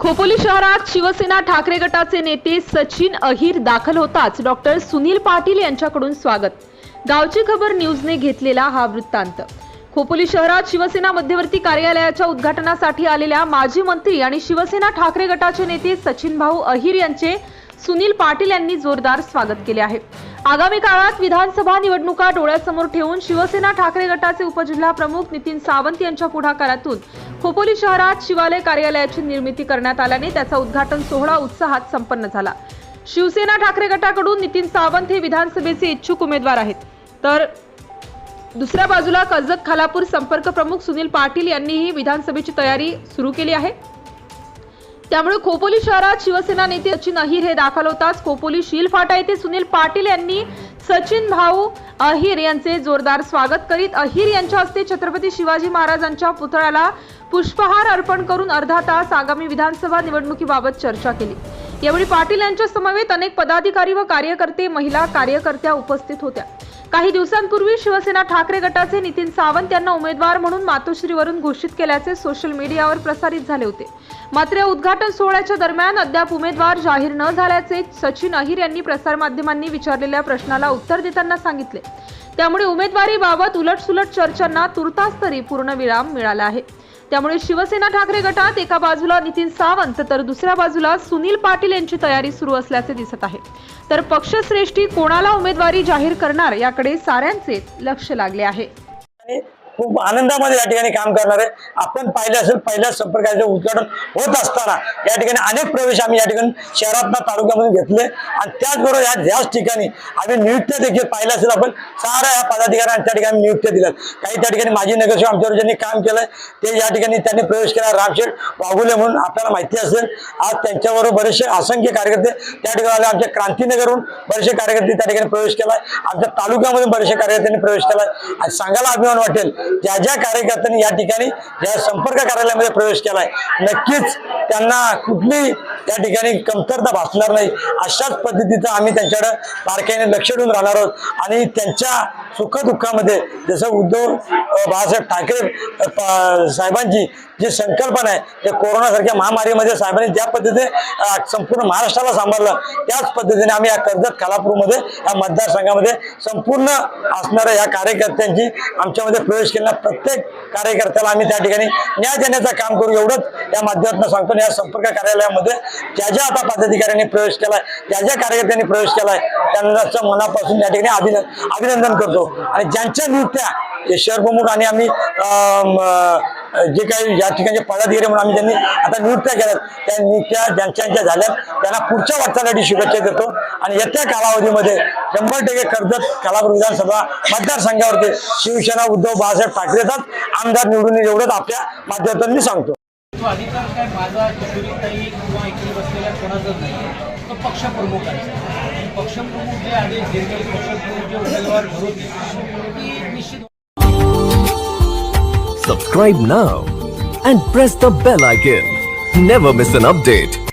खोपोली शहरात शिवसेना ठाकरे गटाचे नेते सचिन अहिर दाखल होताच डॉक्टर सुनील पाटील यांच्याकडून स्वागत. गावची खबर न्यूजने घेतलेला हा वृत्तांत. खोपोली शहरात शिवसेना मध्यवर्ती कार्यालयाच्या उद्घाटनासाठी आलेल्या माजी मंत्री आणि शिवसेना ठाकरे गटाचे नेते सचिन भाऊ अहिर यांचे सुनील पाटील यांनी जोरदार स्वागत केले आहे. आगामी काळात विधानसभा निवडणुका डोळ्यासमोर ठेवून शिवसेना ठाकरे गटाचे उपजिल्हा प्रमुख नितीन सावंत यांच्या पुढाकारातून खोपोली शहरात शिवालय कार्यालयाची निर्मिती करण्यात आल्याने त्याचा उद्घाटन सोहळा उत्साहात संपन्न झाला. शिवसेना ठाकरे गटाकडून नितीन सावंत हे विधानसभेचे इच्छुक उमेदवार आहेत. तर दुसऱ्या बाजूला कर्जत खालापूर संपर्क प्रमुख सुनील पाटील यांनीही विधानसभेची तयारी सुरू केली आहे. त्यामुळे खोपोली शहरात शिवसेना नेते सचिन अहिर हे दाखल होताच. खोपोली शिलफाटा येथे सुनील पाटील यांनी सचिन भाऊ अहिर यांचे जोरदार स्वागत करीत अहिर यांच्या हस्ते छत्रपती शिवाजी महाराजांच्या पुतळ्याला पुष्पहार अर्पण करून अर्धा तास आगामी विधानसभा निवडणुकीबाबत चर्चा केली. यावेळी पाटील यांच्या समवेत अनेक पदाधिकारी व कार्यकर्ते महिला कार्यकर्त्या उपस्थित होत्या. काही दिवसांपूर्वी शिवसेना ठाकरे गटाचे नितीन सावंत यांना उमेदवार म्हणून मातोश्रीवरून घोषित केल्याचे सोशल मीडियावर प्रसारित झाले होते. मात्र या उद्घाटन सोहळ्याच्या दरम्यान अद्याप उमेदवार जाहीर न झाल्याचे सचिन अहिर यांनी प्रसारमाध्यमांनी विचारलेल्या प्रश्नाला उत्तर देताना सांगितले. त्यामुळे उमेदवारीबाबत उलटसुलट चर्चांना तुर्तास तरी पूर्णविराम मिळाला आहे. त्यामुळे शिवसेना ठाकरे गटात एका बाजूला नितीन सावंत तर दुसऱ्या बाजूला सुनील पाटील यांची तयारी सुरू असल्याचे दिसत आहे. तर पक्षश्रेष्ठी कोणाला उमेदवारी जाहीर करणार याकडे साऱ्यांचे लक्ष लागले आहे. खूप आनंदामध्ये या ठिकाणी काम करणार आहे. आपण पाहिलं असेल पहिल्या संपर्काचं उद्घाटन होत असताना या ठिकाणी अनेक प्रवेश आम्ही या ठिकाणी शहरातला तालुक्यामध्ये घेतले. आणि त्याचबरोबर या ज्याच ठिकाणी आम्ही नियुक्त्या देखील पाहिलं असेल आपण सारा या पदाधिकाऱ्यांना त्या ठिकाणी नियुक्त्या दिल्यात. काही त्या ठिकाणी माजी नगरसेवक आमच्यावर ज्यांनी काम केलंय ते या ठिकाणी त्यांनी प्रवेश केला. रामशेठ वाघुले म्हणून आपल्याला माहिती असेल आज त्यांच्याबरोबर बरेचसे असंख्य कार्यकर्ते त्या ठिकाणी आले. आमच्या क्रांतीनगरहून बरेचसे कार्यकर्ते त्या ठिकाणी प्रवेश केलाय. आमच्या तालुक्यामधून बरेचसे कार्यकर्त्यांनी प्रवेश केलाय. आणि सांगायला अभिमान वाटेल ज्या ज्या कार्यकर्त्यांनी या ठिकाणी या संपर्क कार्यालयामध्ये प्रवेश केलाय नक्कीच त्यांना कुठली त्या ठिकाणी कमतरता भासणार नाही. अशाच पद्धतीचं आम्ही त्यांच्याकडे बारकाईने लक्ष देऊन राहणार आहोत. आणि त्यांच्या सुखदुःखामध्ये जसं उद्धव बाळासाहेब ठाकरे साहेबांची जी संकल्पना आहे ते कोरोनासारख्या महामारीमध्ये साहेबांनी ज्या पद्धतीने संपूर्ण महाराष्ट्राला सांभाळलं त्याच पद्धतीने आम्ही या कर्जत खालापूरमध्ये या मतदारसंघामध्ये संपूर्ण असणाऱ्या या कार्यकर्त्यांची आमच्यामध्ये प्रवेश केलेला प्रत्येक कार्यकर्त्याला आम्ही त्या ठिकाणी न्याय देण्याचं काम करू. एवढंच या माध्यमातून सांगतो आणि या संपर्क कार्यालयामध्ये ज्या ज्या आता पदाधिकाऱ्यांनी प्रवेश केलाय ज्या ज्या कार्यकर्त्यांनी प्रवेश केलाय त्यांचं मनापासून या ठिकाणी अभिनंदन अभिनंदन करतो. आणि ज्यांच्या नियुक्त्या हे शहर प्रमुख आणि आम्ही अं, जे काही या ठिकाणचे पदाधिकारी म्हणून आम्ही त्यांनी आता नियुक्त्या केल्यात त्या नियुक्त्या ज्यांच्या ज्यांच्या झाल्या त्यांना पुढच्या वाटचालीसाठी शुभेच्छा देतो. आणि येत्या कालावधीमध्ये शंभर टक्के कर्जत कलापूर विधानसभा मतदारसंघावरती शिवसेना उद्धव बाळासाहेब ठाकरेचाच आमदार निवडून एवढंच आपल्या माध्यमातून मी सांगतो. अधिकार काय माझा किंवा इकडे बसलेल्या कोणाचाच नाही. तो पक्षप्रमुख आहे आणि पक्षप्रमुख जे आदेश देतील पक्षप्रमुख जे उमेदवार ठरवतील ती निश्चित Subscribe now and press the bell icon. Never miss an update.